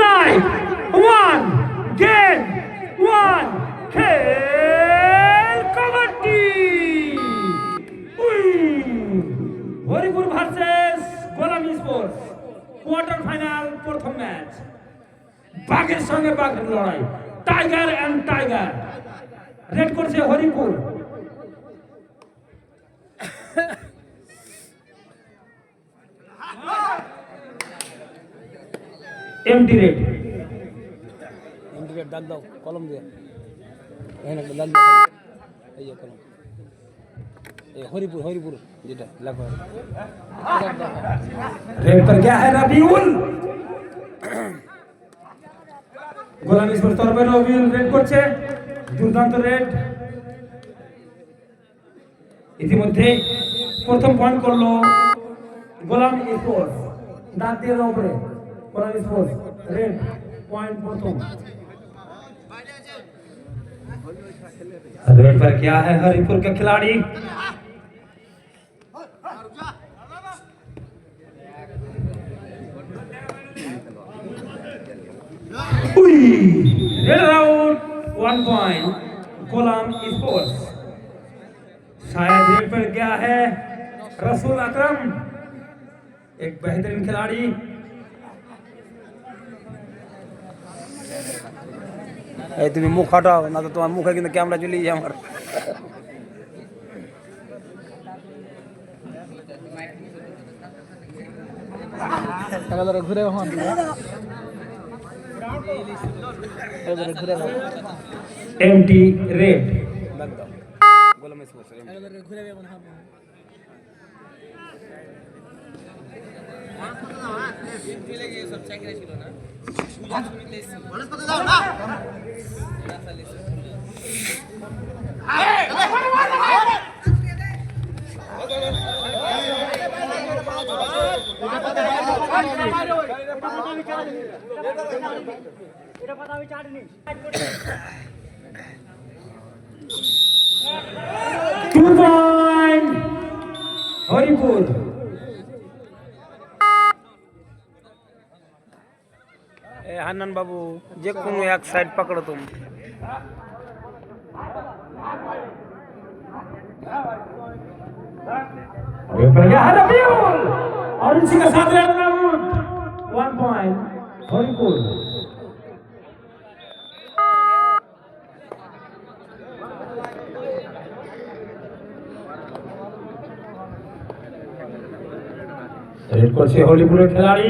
Live one game one খেল kabaddi Haripur versus Golam sports quarter final প্রথম match বাঘের সঙ্গে বাঘের লড়াই। টাইগার অ্যান্ড টাইগার রেড করছে Haripur empty raid empty raid দাগ দাও কলম দিয়ে। এখানে একটা দাও এই যে কলম এই হরিপুর হরিপুর যেটা পর গিয়া হ্যায় রবিউল গোলাম ইসমাল তরবে রবিউল রেড করছে। দুর্দান্ত রেড ইতিমধ্যে প্রথম পয়েন্ট করল গোলাম ইসমাল দাঁত দিয়ে উপরে। रेड पर क्या है हरिपुर का खिलाड़ी? Raid round one point Gulam sports शायद रेड पर क्या है? रसूल अकरम एक बेहतरीन खिलाड़ी। এই তুমি মুখ হাঁটাও না তো তোমার মুখে কিন্তু ক্যামেরা চলে যায় আমার ঘুরে ঘুরে এমটি রেড। ঘুরে टू पॉइंट हरिपुर ए हनन बाबू जे कोनो एक साइड पकड़ो तुम रेड पर गया है रबिउल और इसी के साथ raid out one point Haripur raid করছে হলিপুরের খেলাড়ি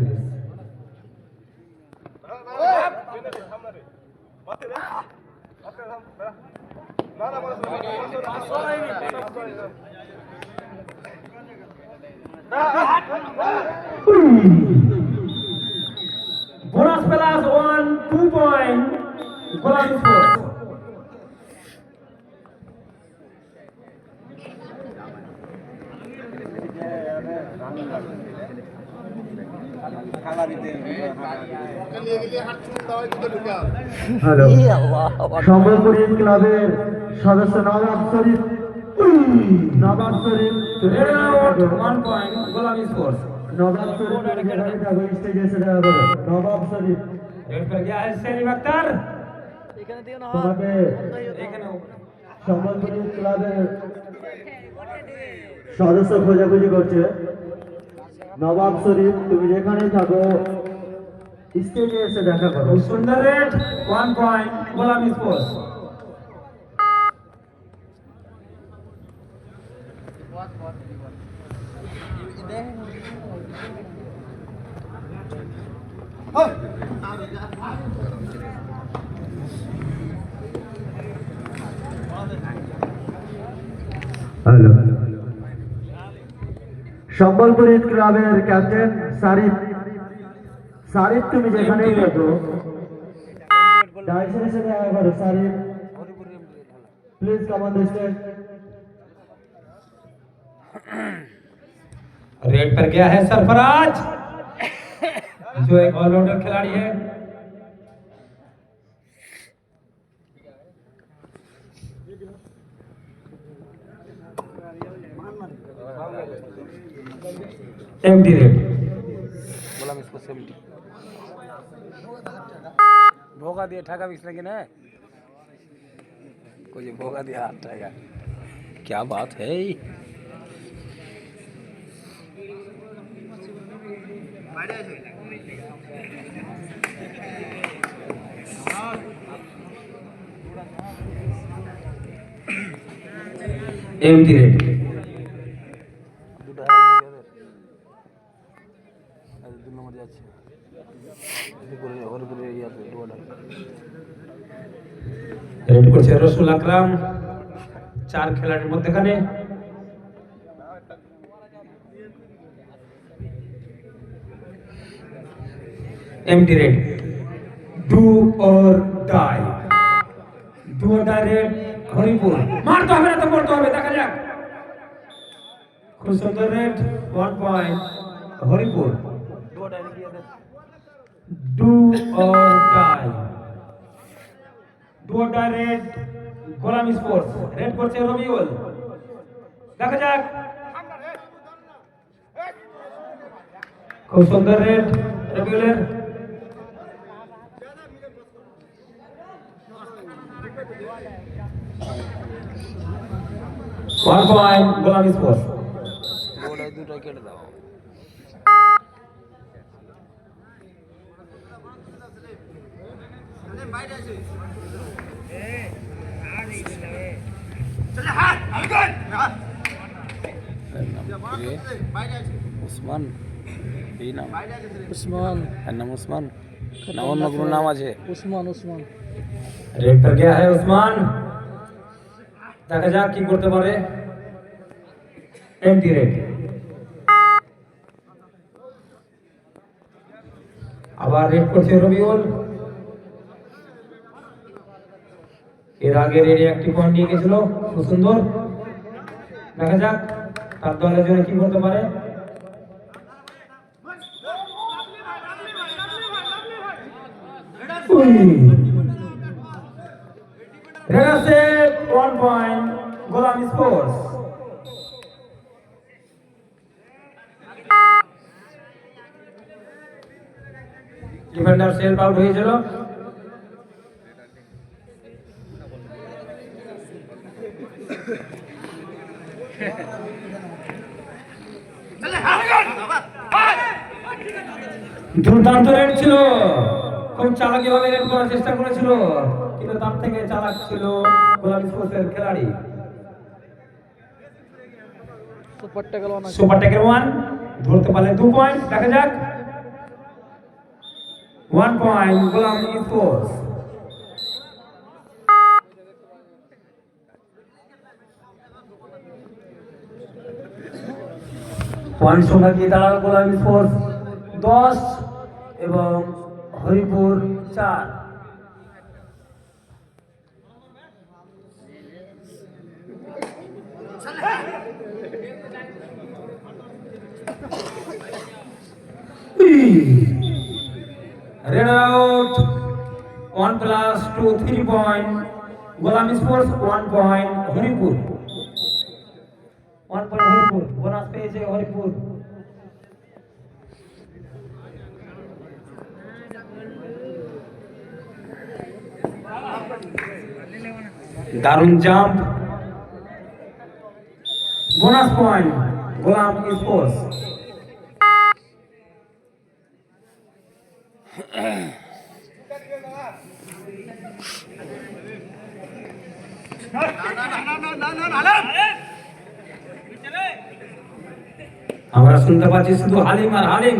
bonus plus one two point goal sports hello Sambalpuri ক্লাবের সদস্য নবাব শরীফ নবাব শরীফ সদস্য খোঁজাখুঁজি করছে নবাব শরীফ তুমি যেখানে থাকো স্টেজে এসে দেখা করো সুন্দর raid one point Golam sports Sambalpuri ক্লাবের ক্যাপ্টেন সারিফ সারিফ তুমি যেখানেই থাকো ডাইসের এসে দেখা করো সারিফ হরিপুর এমডি রেড হলো please come on the stage raid पर गया है सरफराज जो एक ऑलराउंडर खिलाड़ी है Empty raid. बोला मैं इसको सेवेंटी भोगा दिया ठगा भी इसने है ये भोगा दिया हाथ ठगा। क्या बात है ये? MD rate. আকরাম চার খেলাড়ির মধ্যেখানে empty raid do or die do or die raid Haripur মারতে হবে না তো করতে হবে, দেখা যাক। খুব সুন্দর raid one point Haripur do or die do or die raid Golam sports, raid করছে রবিউল। দেখা যাক। খুব সুন্দর raid, রবিউলের। One point Golam sports. দুটো কেটে দাও কি রে? উসমান উসমান এর নাম নাম আছে? উসমান উসমান রেক্টর কে হ্যাঁ উসমান দেখা যাক কি করতে পারে। এমটি রেট আবার রেট করছে রবিউল। এর আগে রেডে একটি পয়েন্ট নিয়ে গেছিল, খুব সুন্দর। দেখা যাক, তার দলের জন্য কি করতে পারে। ডিফেন্ডার সেলফ আউট হয়েছিল। দুর্দান্ত রেট ছিল। খুব চালাকি ভাবে রেট করার চেষ্টা করেছিল কিন্তু তার থেকে চালাক ছিল গোলাপ স্পোর্টসের খেলাড়ি। সুপার ট্যাকেল ওয়ান ধরতে পারলে দু পয়েন্ট দেখা যাক। One point Golam sports point সংখ্যা কি দাঁড়াল গোলাম স্পোর্টস দশ এবং হরিপুর চার Red out. One plus two, three point. Golam Sports one point. One point Haripur. Bonus পেয়েছে হরিপুর দারুণ jump bonus point Golam sports আমরা শুনতে পাচ্ছি শুধু হালিম আর হালিম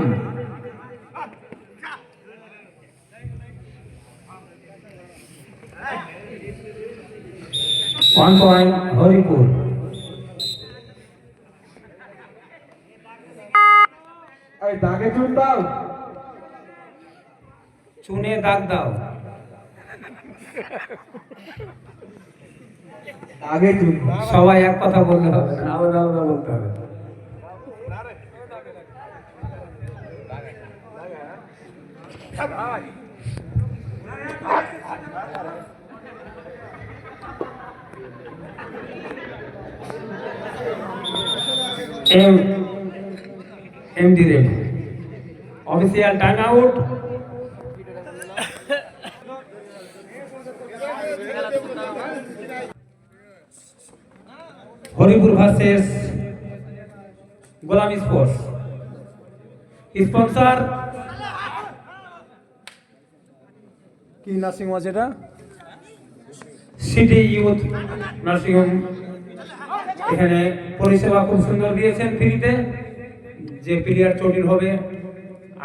ওয়ান পয়েন্ট হরিপুর দাগে চুন দাও। চুনে দাগ দাও। আগে চুন। সবাই এক কথা বললে হবে না আলাদা আলাদা বলতে হবে। M empty raid official time out Haripur versus Golam sports sponsor কি নার্সিং হোম আছে এটা? সিটি ইউথ নার্সিংহোম এখানে পরিষেবা খুব সুন্দর দিয়েছেন ফ্রিতে। যে প্লেয়ার চটির হবে,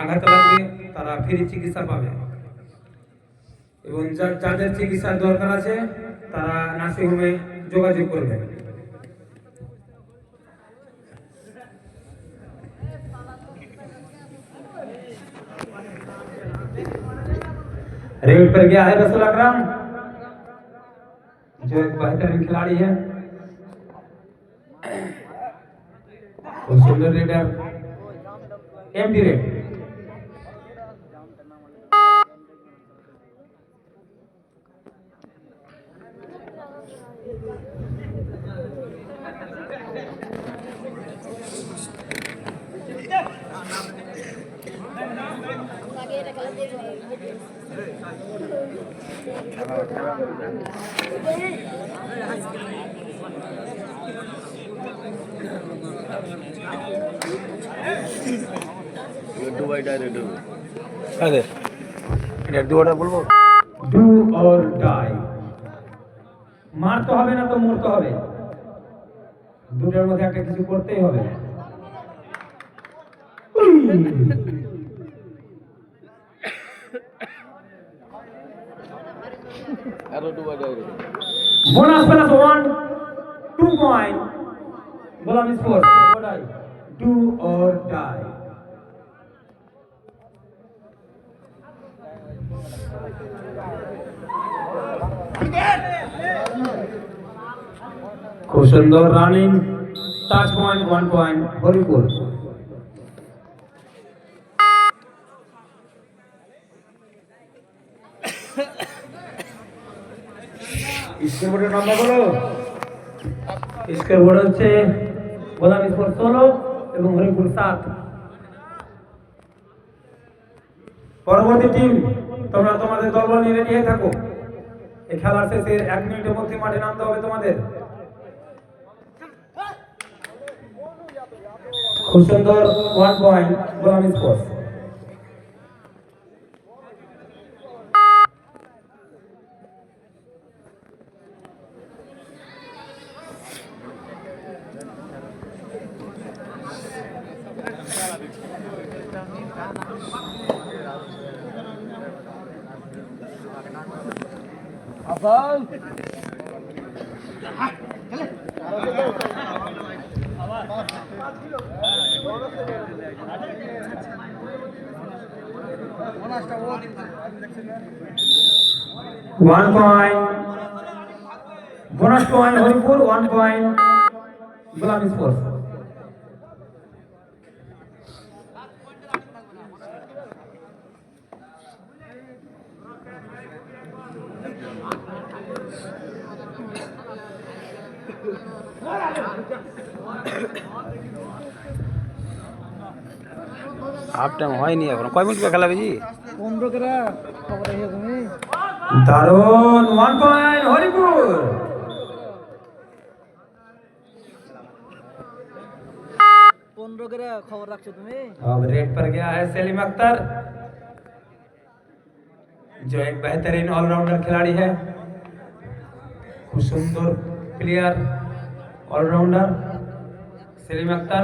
আঘাত লাগবে, তারা ফ্রি চিকিৎসা পাবে। এবং যাদের চিকিৎসার দরকার আছে, তারা নার্সিংহোমে যোগাযোগ করবে रेड पर गया है रसूल अकरम। जो एक बेहतरीन खिलाड़ी है। और सुंदर रेडर। দুবাই ডাইরেক্ট হবে। হ্যাঁ ডাই মারতে হবে না তো মরতে হবে। দুটার মধ্যে একটা কিছু করতেই হবে। Bonus plus one two point বললাম স্পোর্টস ডু অর ডাই খুব সুন্দর running touch point one point Haripur. স্কোরবোর্ডের number বলো। স্কোর বোর্ড হচ্ছে গোলাম স্পোর্ট ষোলো এবং হরিপুর সাত। পরবর্তী টিম তোমরা তোমাদের দল নিয়ে রেডি হয়ে থাকো। এই খেলার শেষে এক মিনিটের মধ্যে মাঠে নামতে হবে তোমাদের। খুব সুন্দর one point Golam sports one point bonus point Haripur one point Golam sports half time হয়নি এখন কয় মিনিট করে খেলা বেজি পনেরো করে খবর আছে তুমি দারুণ ওয়ান পয়েন্ট হরিপুর পনেরো করে খবর রাখছো তুমি अब रेड पर गया है सलीम अख्तर जो एक बेहतरीन ऑलराउंडर खिलाड़ी है खूब सुंदर player allrounder Salim Akhtar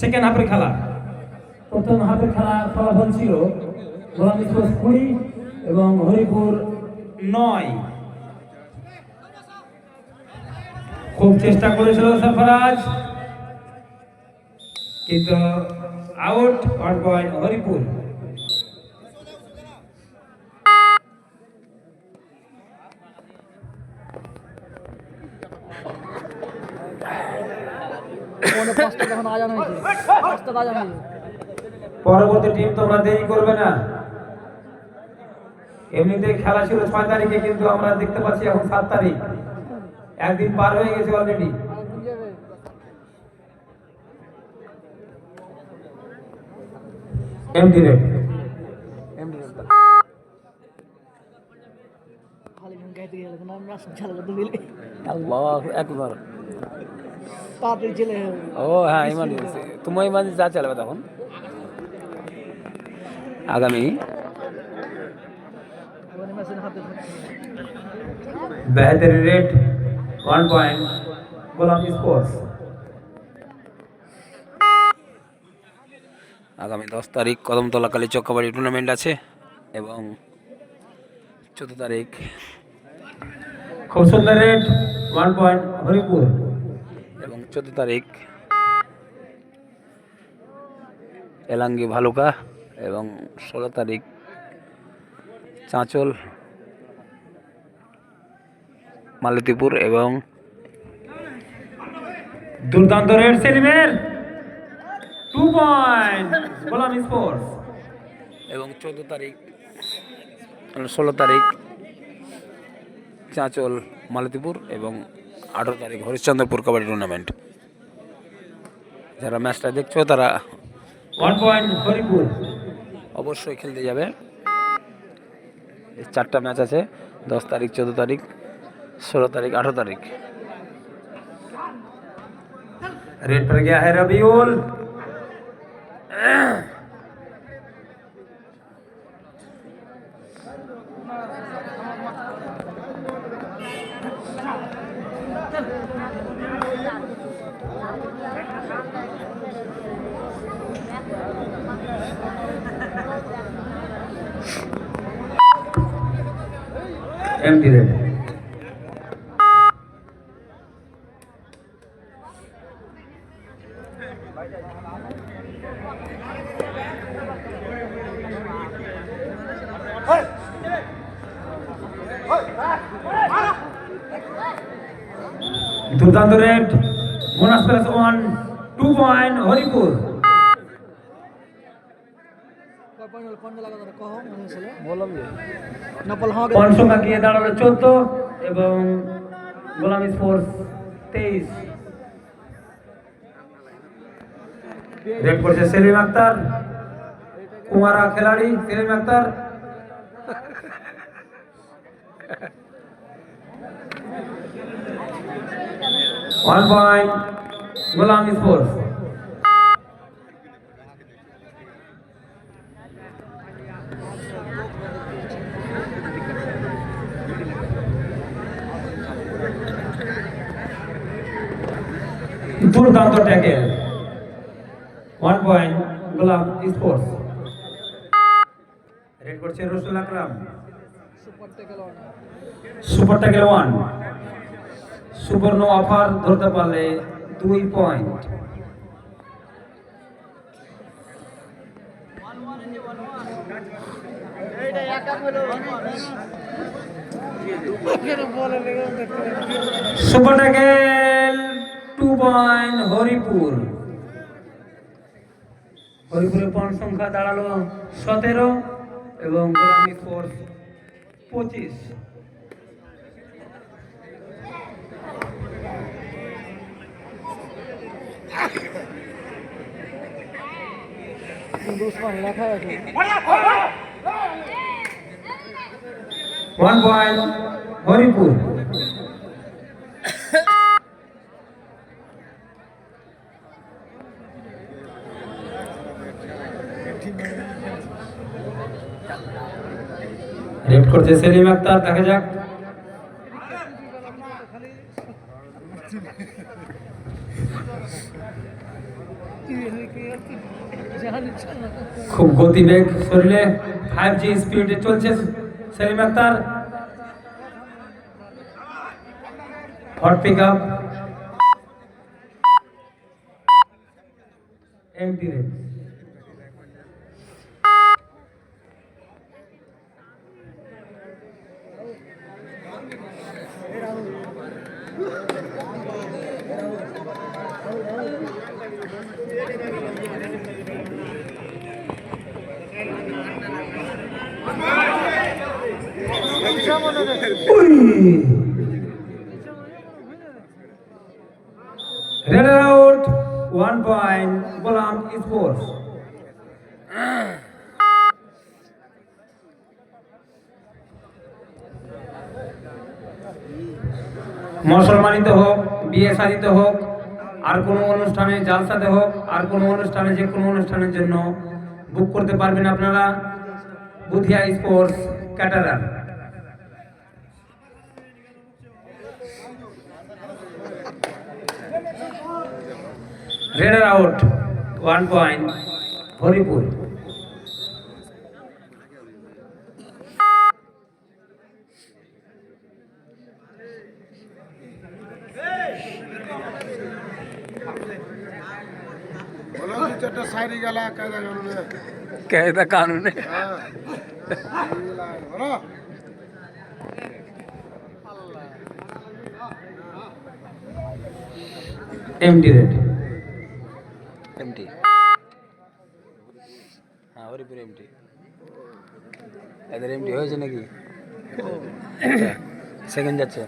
Second হাফের খেলা। প্রথম হাফের খেলা ফলাফল ছিল গোলাম কুড়ি এবং হরিপুর নয়। খুব চেষ্টা করেছিল সরফরাজ কিন্তু আউট হরিপুর। পরবর্তী টিম তোমরা দেরি করবে না। এমনিতে খেলা ছিল ছয় তারিখে কিন্তু আমরা দেখতে পাচ্ছি এখন সাত তারিখ। একদিন পার হয়ে গেছে অলরেডি এমডি দিলে আল্লাহ একবার ও হ্যাঁ ইমার্জেন্সি তুমি ইমার্জেন্সি যা চালাবে তখন। আগামী। বেহতরি raid one point Golam sports. আগামী দশ তারিখ কদমতলা কালী চক্রবাড়ি টুর্নামেন্ট আছে এবং চোদ্দ তারিখ খুব সুন্দর রেট ওয়ান পয়েন্ট হরিপুর। চোদ্দ তারিখ। এলাঙ্গি ভালুকা এবং ষোলো তারিখ চাঁচল মালতীপুর এবং দুর্দান্ত রেট সেলিমের টু পয়েন্ট গোলাম স্পোর্টস। এবং চোদ্দ তারিখ ষোলো তারিখ চাঁচল মালতীপুর এবং আঠেরো তারিখ হরিশ্চন্দ্রপুর কাবাডি টুর্নামেন্ট যারা ম্যাচটা দেখছো তারা ওয়ান পয়েন্ট হরিপুর অবশ্যই খেলতে যাবে এই চারটা ম্যাচ আছে দশ তারিখ চোদ্দো তারিখ ষোলো তারিখ আঠেরো তারিখ रेड पर गया है रबीउल एम्प्टी रेड दुर्दान रेड সংখ্যা গিয়ে দাঁড়াল চোদ্দ এবং গোলাম স্পোর্টস তেইশ। রেড করছে সেলিম আক্তার, কুমারা খেলাড়ি Selim Akhtar. One point Golam sports দুর্দান্ত tackle one point Golam sports raid করছে Rasul Akram? Super tackle one সুবর্ণ অফার ধরতে পারলে দুই point super tackle two Haripur. হরিপুরের point সংখ্যা দাঁড়াল সতেরো এবং পঁচিশ। দুশ্মন লেখা আছে পয়েন্ট করছে সেলিম আক্তার, দেখা যাক। খুব গতিবেগ শরীরে ফাইভ জি স্পিডে চলছে Selim Akhtar. Hot pick up empty raid Red out, one point, Gulam Sports. মুসলমানিতে হোক, বিয়ে শাদিতে হোক, আর কোনো অনুষ্ঠানে জালসাতে হোক, আর কোনো অনুষ্ঠানে যে কোনো অনুষ্ঠানের জন্য বুক করতে পারবেন আপনারা Budhia sports caterer. Raider out one point Haripur ಸಾರಿಗೆಲ್ಲ ಕಾಯ್ದೆ ಕಾನೂನು ಕಾಯ್ದೆ ಕಾನೂನು ಎಂಟಿ ರೇಟ್ ಎಂಟಿ ಅವರಿಬ್ಬರು ಎಂಟಿ ಅದರ ಎಂಟಿ ಯೋಜನೆಗೆ ಸೆಕೆಂಡ್ ಜಾಚೆ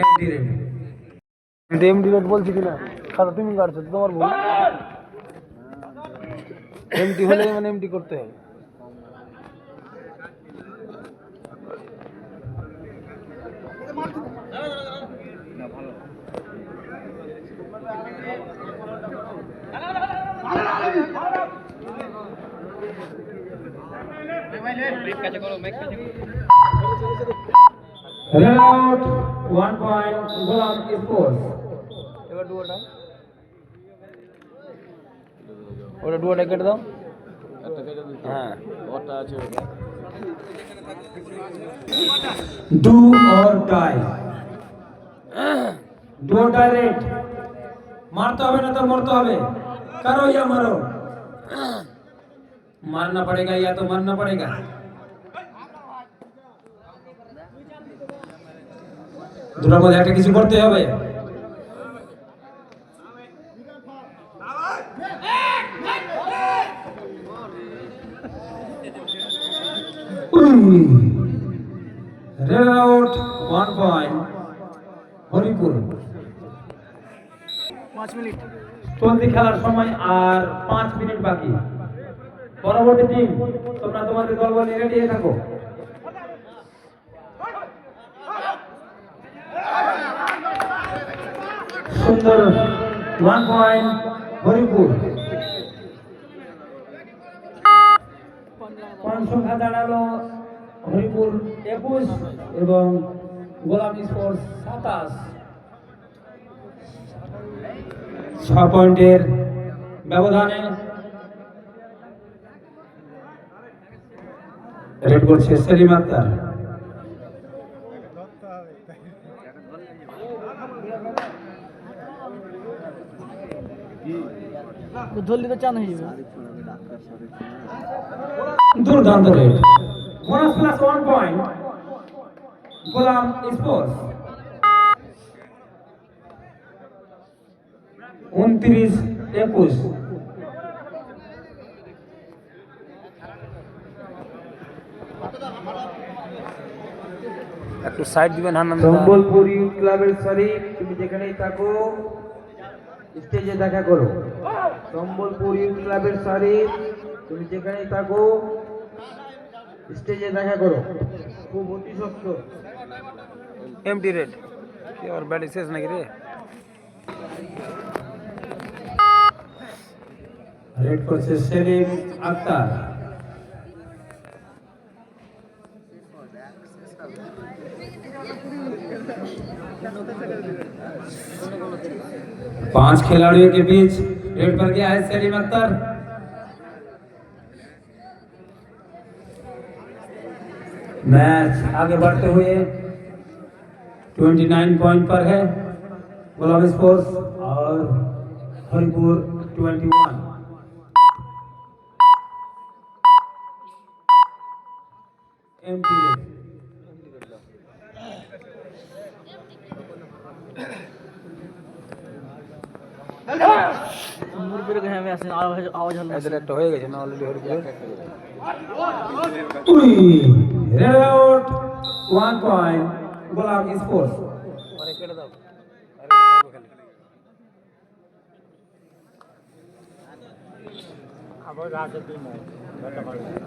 এমডি রেড এমটি রেট বলছি কিনা? খাতা তুমি কাটছো তো তোমার ভুল। এমটি হলে মানে এমটি করতে হবে raid out one point Golam sports এবার ডুয়োটা ওটা ডুয়োটা কেটে দাও হ্যাঁ do or die do or die raid মারতে হবে না তো মরতে হবে करो या मरो मारना पड़ेगा या तो मरना पड़ेगा দুটোর মধ্যে একটা কিছু করতে হবে। Raid out one point Haripur. পাঁচ মিনিট। চলতি খেলার সময় আর পাঁচ মিনিট বাকি। পরবর্তী টিম তোমরা তোমাদের দল বলে রেডি হয়ে থাকো। সুন্দর ওয়ান পয়েন্ট হরিপুর। সংখ্যা দাঁড়াল হরিপুর একুশ এবং গোলাম স্পোর্টস সাতাশ। ছ পয়েন্টের ব্যবধানে রেড করছে সেলিম আক্তার। ধরলে তো চান হয়ে যাবে দুর্দান্ত raid bonus plus one point Golam sports উনত্রিশ একুশ একটু সাইড দিবেন হান্নান সম্বলপুর ইউথ ক্লাবের শরীফ তুমি যেখানেই থাকো স্টেজে দেখা করো। সম্বলপুর ইউথ ক্লাবের শরীফ তুমি যেখানেই থাকো স্টেজে দেখা করো খুব অতি সত্য এমটি রেড এবার ব্যাটারি শেষ নাকি রে রেড করছে সেলিম আক্তার पांच खिलाड़ियों के बीच रेड पर गया है सलीम अख्तर। मैच आगे बढ़ते हुए 29 पॉइंट पर है, गुलाब स्पोर्ट्स और हरिपुर 21 আওয়াজ হল এদের একটা হয়ে গেছে না অলরেডি Gulam Sports. পরে কেটে দাও আরে ভালো খেলে।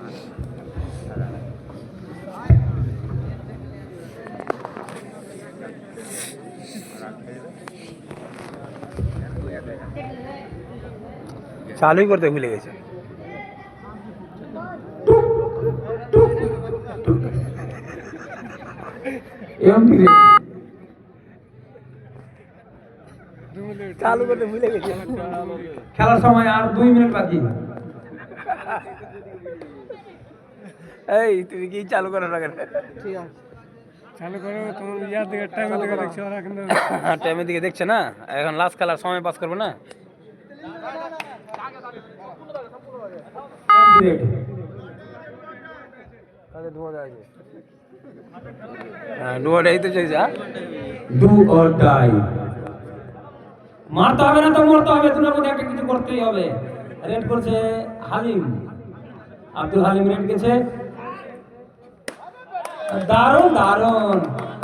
চালুই করতে ভুলে গেছে। চালু করতে ভুলে গেছে। খেলার সময় আর দুই মিনিট বাকি। এই তুমি কি চালু করো না কেন? ঠিক আছে। টাইমের দিকে দেখছে না? এখন লাস্ট খেলার সময় পাস করব না? এমটি রেড হ্যাঁ ডুয়াটাই তো চাইছে হ্যাঁ ডু অর ডাই মারতে হবে না তো মরতে হবে তোমার মধ্যে একটা কিছু করতেই হবে। রেড করছে হালিম। আব্দুল হালিম রেড গেছে। দারুণ দারুণ।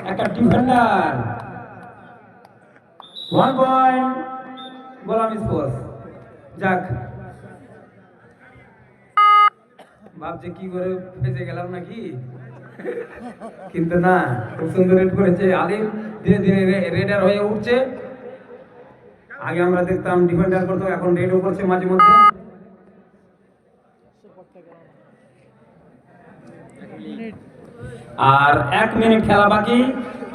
একটা defender one point Golam sports যাক। ভাবছে কি করে ফেসে গেলাম নাকি? কিন্তু না, খুব সুন্দর রেড করেছে। আলিম ধীরে ধীরে রেডার হয়ে উঠছে। আগে আমরা দেখতাম ডিফেন্ডার করতো, এখন রেডও করছে মাঝে মধ্যে। আর এক মিনিট খেলা বাকি।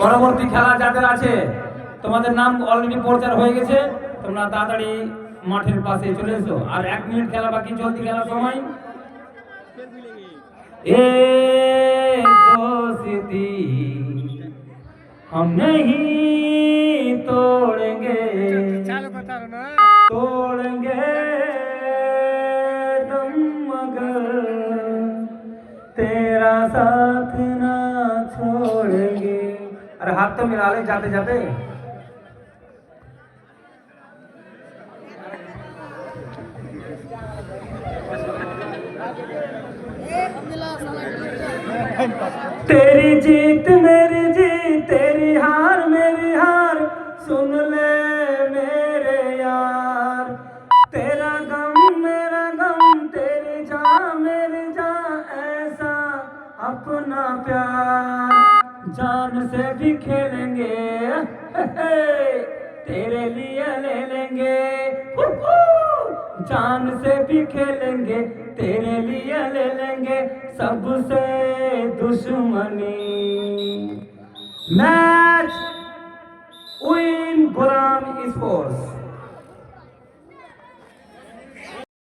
পরবর্তী খেলা যাদের আছে, তোমাদের নাম অলরেডি প্রচার হয়ে গেছে। তোমরা তাড়াতাড়ি মাঠের পাশে চলে এসো। আর এক মিনিট খেলা বাকি চলতি খেলার সময়। ए दोस्ती हम नहीं तोड़ेंगे। तोड़ेंगे तुम मगर। तेरा साथ ना छोड़ेंगे। अरे हाथ तो मिला ले जाते जाते तेरी जीत मेरी जीत, तेरी हार मेरी हार, सुन ले मेरे यार। तेरा गम मेरा गम, तेरी जान मेरी जान, ऐसा अपना प्यार। जान से भी खेलेंगे, तेरे लिए ले लेंगे। चाँद से भी खेलेंगे तेरे लिए ले लेंगे सबसे दुश्मनी। मैच विन गुलाम स्पोर्ट्स